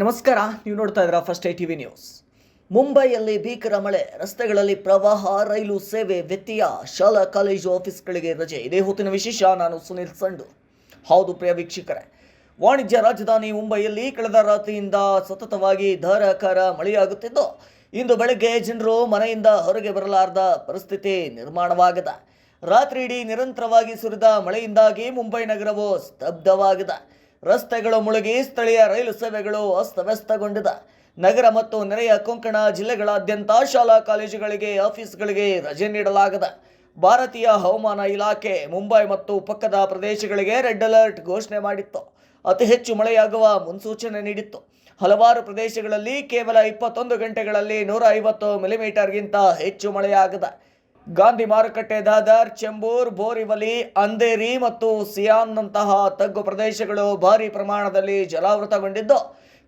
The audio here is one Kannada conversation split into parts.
ನಮಸ್ಕಾರ, ನೀವು ನೋಡ್ತಾ ಇದ್ದೀರಾ ಫಸ್ಟ್ ಐ ಟಿವಿ ನ್ಯೂಸ್. ಮುಂಬೈಯಲ್ಲಿ ಭೀಕರ ಮಳೆ, ರಸ್ತೆಗಳಲ್ಲಿ ಪ್ರವಾಹ, ರೈಲು ಸೇವೆ ವ್ಯತ್ಯಯ, ಶಾಲಾ, ಕಾಲೇಜು ಆಫೀಸ್ಗಳಿಗೆ ರಜೆ, ಇದೇ ಹೊತ್ತಿನ ವಿಶೇಷ, ನಾನು ಸುನಿಲ್ ಸಂಡು. ಹೌದು ಪ್ರಿಯ ವೀಕ್ಷಕರೇ, ವಾಣಿಜ್ಯ ರಾಜಧಾನಿ ಮುಂಬೈಯಲ್ಲಿ ಕಳೆದ ರಾತ್ರಿಯಿಂದ ಸತತವಾಗಿ ಧಾರಾಕಾರ ಮಳೆಯಾಗುತ್ತಿದ್ದು, ಇಂದು ಬೆಳಗ್ಗೆ ಜನರು ಮನೆಯಿಂದ ಹೊರಗೆ ಬರಲಾರದ ಪರಿಸ್ಥಿತಿ ನಿರ್ಮಾಣವಾಗಿದೆ. ರಾತ್ರಿ ನಿರಂತರವಾಗಿ ಸುರಿದ ಮಳೆಯಿಂದಾಗಿ ಮುಂಬೈ ನಗರವು ಸ್ತಬ್ಧವಾಗಿದೆ. ರಸ್ತೆಗಳು ಮುಳುಗಿ ಸ್ಥಳೀಯ ರೈಲು ಸೇವೆಗಳು ಅಸ್ತವ್ಯಸ್ತಗೊಂಡಿದೆ. ನಗರ ಮತ್ತು ನೆರೆಯ ಕೊಂಕಣ ಜಿಲ್ಲೆಗಳಾದ್ಯಂತ ಶಾಲಾ ಕಾಲೇಜುಗಳಿಗೆ, ಆಫೀಸ್ಗಳಿಗೆ ರಜೆ ನೀಡಲಾಗಿದೆ. ಭಾರತೀಯ ಹವಾಮಾನ ಇಲಾಖೆ ಮುಂಬೈ ಮತ್ತು ಪಕ್ಕದ ಪ್ರದೇಶಗಳಿಗೆ ರೆಡ್ ಅಲರ್ಟ್ ಘೋಷಣೆ ಮಾಡಿತ್ತು. ಅತಿ ಹೆಚ್ಚು ಮಳೆಯಾಗುವ ಮುನ್ಸೂಚನೆ ನೀಡಿತ್ತು. ಹಲವಾರು ಪ್ರದೇಶಗಳಲ್ಲಿ ಕೇವಲ ಇಪ್ಪತ್ತೊಂದು ಗಂಟೆಗಳಲ್ಲಿ ನೂರ ಐವತ್ತು ಮಿಲಿಮೀಟರ್ಗಿಂತ ಹೆಚ್ಚು ಮಳೆಯಾಗಿದೆ. ಗಾಂಧಿ ಮಾರುಕಟ್ಟೆ ದಾದರ್ ಚೆಂಬೂರ್, ಬೋರಿವಲಿ, ಅಂಧೇರಿ ಮತ್ತು ಸಿಯಾನ್ನಂತಹ ತಗ್ಗು ಪ್ರದೇಶಗಳು ಭಾರಿ ಪ್ರಮಾಣದಲ್ಲಿ ಜಲಾವೃತಗೊಂಡಿದ್ದು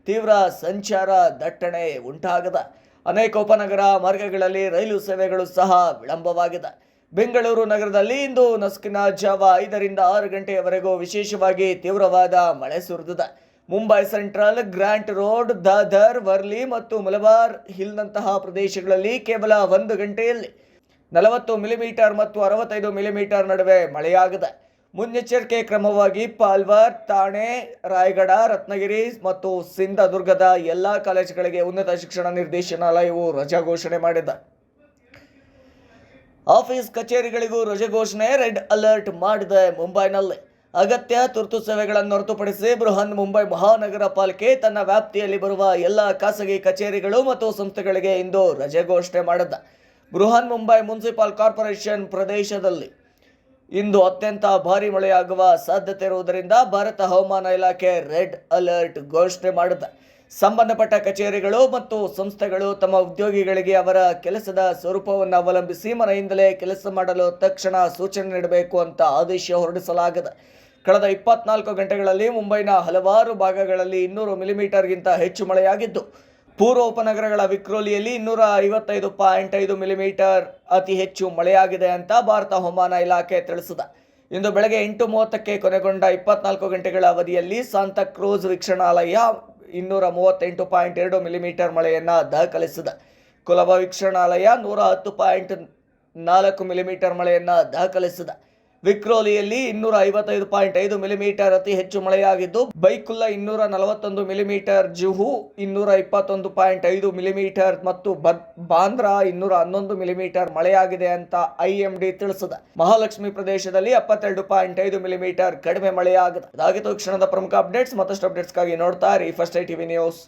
ತೀವ್ರ ಸಂಚಾರ ದಟ್ಟಣೆ ಉಂಟಾಗಿದೆ. ಅನೇಕ ಉಪನಗರ ಮಾರ್ಗಗಳಲ್ಲಿ ರೈಲು ಸೇವೆಗಳು ಸಹ ವಿಳಂಬವಾಗಿದೆ. ಬೆಂಗಳೂರು ನಗರದಲ್ಲಿ ಇಂದು ನಸುಕಿನ ಜಾವ ಐದರಿಂದ ಆರು ಗಂಟೆಯವರೆಗೂ ವಿಶೇಷವಾಗಿ ತೀವ್ರವಾದ ಮಳೆ ಸುರಿದಿದೆ. Mumbai central, Grant road, Dadar, Worli ಮತ್ತು ಮಲಬಾರ್ ಹಿಲ್ನಂತಹ ಪ್ರದೇಶಗಳಲ್ಲಿ ಕೇವಲ ಒಂದು ಗಂಟೆಯಲ್ಲಿ ನಲವತ್ತು ಮಿಲಿಮೀಟರ್ ಮತ್ತು ಅರವತ್ತೈದು ಮಿಲಿಮೀಟರ್ ನಡುವೆ ಮಳೆಯಾಗಿದೆ. ಮುನ್ನೆಚ್ಚರಿಕೆ ಕ್ರಮವಾಗಿ ಪಾಲ್ವರ್ ಥಾಣೆ ರಾಯಗಡ, ರತ್ನಗಿರಿ ಮತ್ತು ಸಿಂಧದುರ್ಗದ ಎಲ್ಲ ಕಾಲೇಜುಗಳಿಗೆ ಉನ್ನತ ಶಿಕ್ಷಣ ನಿರ್ದೇಶನಾಲಯವು ರಜಾ ಘೋಷಣೆ ಮಾಡಿದೆ. ಆಫೀಸ್ ಕಚೇರಿಗಳಿಗೂ ರಜೆ ಘೋಷಣೆ ರೆಡ್ ಅಲರ್ಟ್ ಮಾಡಿದೆ ಮುಂಬೈನಲ್ಲಿ. ಅಗತ್ಯ ತುರ್ತು ಸೇವೆಗಳನ್ನು ಹೊರತುಪಡಿಸಿ ಬೃಹನ್ ಮುಂಬೈ ಮಹಾನಗರ ಪಾಲಿಕೆ ತನ್ನ ವ್ಯಾಪ್ತಿಯಲ್ಲಿ ಬರುವ ಎಲ್ಲ ಖಾಸಗಿ ಕಚೇರಿಗಳು ಮತ್ತು ಸಂಸ್ಥೆಗಳಿಗೆ ಇಂದು ರಜೆ ಘೋಷಣೆ ಮಾಡಿದೆ. ಬೃಹನ್ ಮುಂಬೈ ಮುನ್ಸಿಪಲ್ ಕಾರ್ಪೊರೇಷನ್ ಪ್ರದೇಶದಲ್ಲಿ ಇಂದು ಅತ್ಯಂತ ಭಾರಿ ಮಳೆಯಾಗುವ ಸಾಧ್ಯತೆ ಇರುವುದರಿಂದ ಭಾರತ ಹವಾಮಾನ ಇಲಾಖೆ ರೆಡ್ ಅಲರ್ಟ್ ಘೋಷಣೆ ಮಾಡಿದೆ. ಸಂಬಂಧಪಟ್ಟ ಕಚೇರಿಗಳು ಮತ್ತು ಸಂಸ್ಥೆಗಳು ತಮ್ಮ ಉದ್ಯೋಗಿಗಳಿಗೆ ಅವರ ಕೆಲಸದ ಸ್ವರೂಪವನ್ನು ಅವಲಂಬಿಸಿ ಮನೆಯಿಂದಲೇ ಕೆಲಸ ಮಾಡಲು ತಕ್ಷಣ ಸೂಚನೆ ನೀಡಬೇಕು ಅಂತ ಆದೇಶ ಹೊರಡಿಸಲಾಗಿದೆ. ಕಳೆದ ಇಪ್ಪತ್ನಾಲ್ಕು ಗಂಟೆಗಳಲ್ಲಿ ಮುಂಬೈನ ಹಲವಾರು ಭಾಗಗಳಲ್ಲಿ ಇನ್ನೂರು ಮಿಲಿಮೀಟರ್ಗಿಂತ ಹೆಚ್ಚು ಮಳೆಯಾಗಿದ್ದು ಪೂರ್ವ ಉಪನಗರಗಳ ವಿಕ್ರೋಲಿಯಲ್ಲಿ ಇನ್ನೂರ ಐವತ್ತೈದು ಪಾಯಿಂಟ್ ಐದು ಮಿಲಿಮೀಟರ್ ಅತಿ ಹೆಚ್ಚು ಮಳೆಯಾಗಿದೆ ಅಂತ ಭಾರತ ಹವಾಮಾನ ಇಲಾಖೆ ತಿಳಿಸಿದೆ. ಇಂದು ಬೆಳಗ್ಗೆ ಎಂಟು ಮೂವತ್ತಕ್ಕೆ ಕೊನೆಗೊಂಡ ಇಪ್ಪತ್ನಾಲ್ಕು ಗಂಟೆಗಳ ಅವಧಿಯಲ್ಲಿ ಸಾಂತಾಕ್ರೂಸ್ ವೀಕ್ಷಣಾಲಯ ಇನ್ನೂರ ಮೂವತ್ತೆಂಟು ಪಾಯಿಂಟ್ ಎರಡು ಮಿಲಿಮೀಟರ್ ಮಳೆಯನ್ನು ದಾಖಲಿಸಿದೆ. ಕುಲಭ ವೀಕ್ಷಣಾಲಯ ನೂರ ಹತ್ತು ಪಾಯಿಂಟ್ ನಾಲ್ಕು ಮಿಲಿಮೀಟರ್ ಮಳೆಯನ್ನು ದಾಖಲಿಸಿದೆ. ವಿಕ್ರೋಲಿಯಲ್ಲಿ ಇನ್ನೂರ ಐವತ್ತೈದು ಪಾಯಿಂಟ್ ಐದು ಮಿಲಿಮೀಟರ್ ಅತಿ ಹೆಚ್ಚು ಮಳೆಯಾಗಿದ್ದು, ಬೈಕುಲ್ಲ ಇನ್ನೂರ ನಲವತ್ತೊಂದು ಮಿಲಿಮೀಟರ್ ಜುಹು ಇನ್ನೂರ ಇಪ್ಪತ್ತೊಂದು ಪಾಯಿಂಟ್ ಐದು ಮಿಲಿಮೀಟರ್ ಮತ್ತು ಬದ್, ಬಾಂದ್ರಾ ಇನ್ನೂರ ಹನ್ನೊಂದು ಮಿಲಿಮೀಟರ್ ಮಳೆಯಾಗಿದೆ ಅಂತ ಐಎಂಡಿ ತಿಳಿಸಿದೆ. ಮಹಾಲಕ್ಷ್ಮಿ ಪ್ರದೇಶದಲ್ಲಿ ಎಪ್ಪತ್ತೆರಡು ಪಾಯಿಂಟ್ ಐದು ಮಿಲಿಮೀಟರ್ ಕಡಿಮೆ ಮಳೆಯಾಗಿದೆ. ಇದಾಗಿತ್ತು ಕ್ಷಣದ ಪ್ರಮುಖ ಅಪ್ಡೇಟ್ಸ್ ಮತ್ತಷ್ಟು ಅಪ್ಡೇಟ್ಸ್ಗಾಗಿ ನೋಡ್ತಾ ಇರಿ. First I TV news.